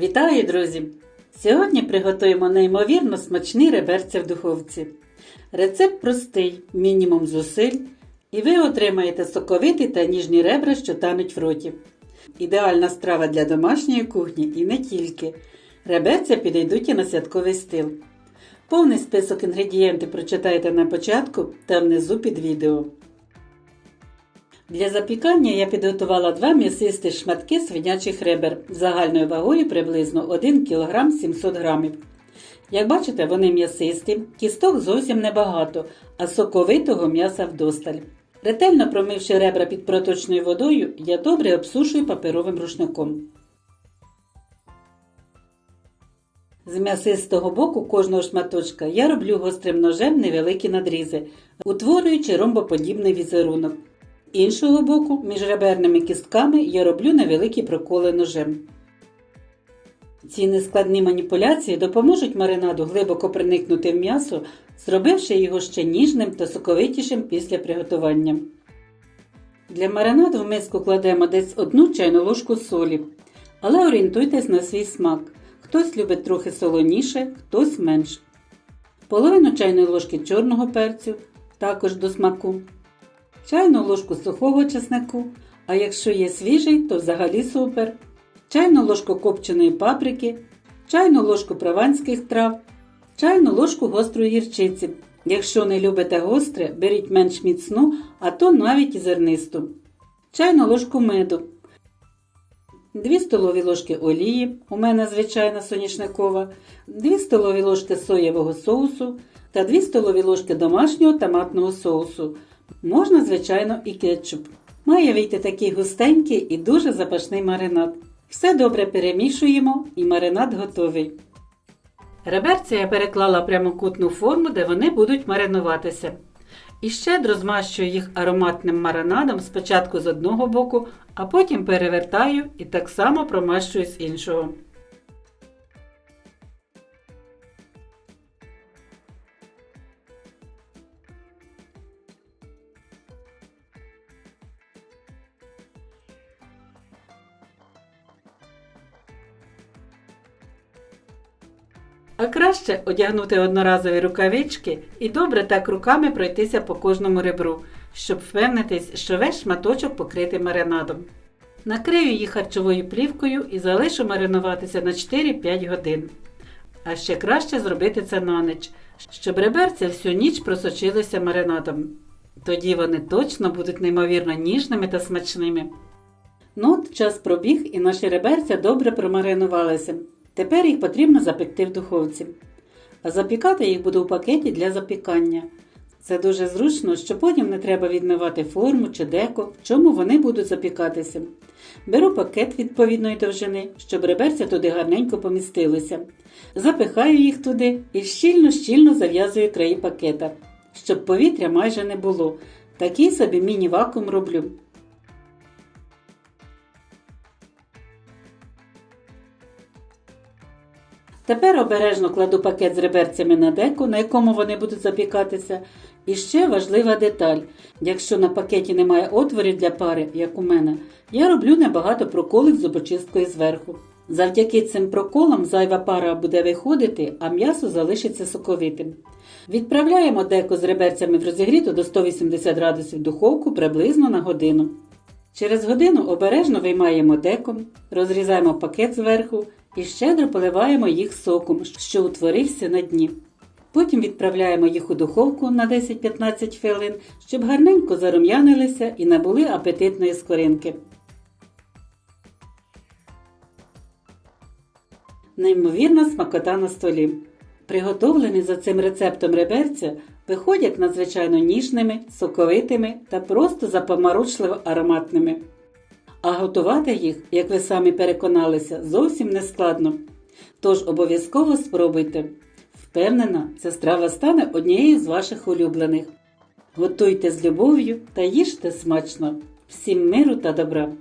Вітаю, друзі! Сьогодні приготуємо неймовірно смачні реберця в духовці. Рецепт простий, мінімум зусиль, і ви отримаєте соковиті та ніжні ребра, що тануть в роті. Ідеальна страва для домашньої кухні і не тільки. Реберця підійдуть і на святковий стил. Повний список інгредієнтів прочитайте на початку та внизу під відео. Для запікання я підготувала два м'ясисті шматки свинячих ребер загальною вагою приблизно 1 кг 700 г. Як бачите, вони м'ясисті, кісток зовсім небагато, а соковитого м'яса вдосталь. Ретельно промивши ребра під проточною водою, я добре обсушую паперовим рушником. З м'ясистого боку кожного шматочка я роблю гострим ножем невеликі надрізи, утворюючи ромбоподібний візерунок. Іншого боку, між реберними кістками я роблю невеликі проколи ножем. Ці нескладні маніпуляції допоможуть маринаду глибоко проникнути в м'ясо, зробивши його ще ніжним та соковитішим після приготування. Для маринаду в миску кладемо десь одну чайну ложку солі, але орієнтуйтесь на свій смак. Хтось любить трохи солоніше, хтось менш. Половину чайної ложки чорного перцю, також до смаку чайну ложку сухого чеснику, а якщо є свіжий, то взагалі супер, чайну ложку копченої паприки, чайну ложку прованських трав, чайну ложку гострої гірчиці. Якщо не любите гостре, беріть менш міцну, а то навіть і зернисту, чайну ложку меду, 2 столові ложки олії, у мене звичайна соняшникова, 2 столові ложки соєвого соусу та 2 столові ложки домашнього томатного соусу. Можна, звичайно, і кетчуп. Має вийти такий густенький і дуже запашний маринад. Все добре перемішуємо і маринад готовий. Реберця я переклала прямокутну форму, де вони будуть маринуватися. І щедро змащую їх ароматним маринадом спочатку з одного боку, а потім перевертаю і так само промащую з іншого. А краще одягнути одноразові рукавички і добре так руками пройтися по кожному ребру, щоб впевнитись, що весь шматочок покритий маринадом. Накрию їх харчовою плівкою і залишу маринуватися на 4-5 годин. А ще краще зробити це на ніч, щоб реберця всю ніч просочилися маринадом. Тоді вони точно будуть неймовірно ніжними та смачними. Ну час пробіг і наші реберця добре промаринувалися. Тепер їх потрібно запекти в духовці. А запікати їх буду в пакеті для запікання. Це дуже зручно, що потім не треба відмивати форму чи деко, в чому вони будуть запікатися. Беру пакет відповідної довжини, щоб реберця туди гарненько помістилися. Запихаю їх туди і щільно-щільно зав'язую краї пакета, щоб повітря майже не було. Такий собі міні-вакуум роблю. Тепер обережно кладу пакет з реберцями на деку, на якому вони будуть запікатися. І ще важлива деталь: якщо на пакеті немає отворів для пари, як у мене, я роблю небагато проколів зубочисткою зверху. Завдяки цим проколам зайва пара буде виходити, а м'ясо залишиться соковитим. Відправляємо деко з реберцями в розігріту до 180 градусів духовку приблизно на годину. Через годину обережно виймаємо деком, розрізаємо пакет зверху і щедро поливаємо їх соком, що утворився на дні. Потім відправляємо їх у духовку на 10-15 хвилин, щоб гарненько зарум'янилися і набули апетитної скоринки. Неймовірна смакота на столі. Приготовлені за цим рецептом реберця виходять надзвичайно ніжними, соковитими та просто запомарочливо ароматними. А готувати їх, як ви самі переконалися, зовсім не складно. Тож обов'язково спробуйте. Впевнена, ця страва стане однією з ваших улюблених. Готуйте з любов'ю та їжте смачно. Всім миру та добра!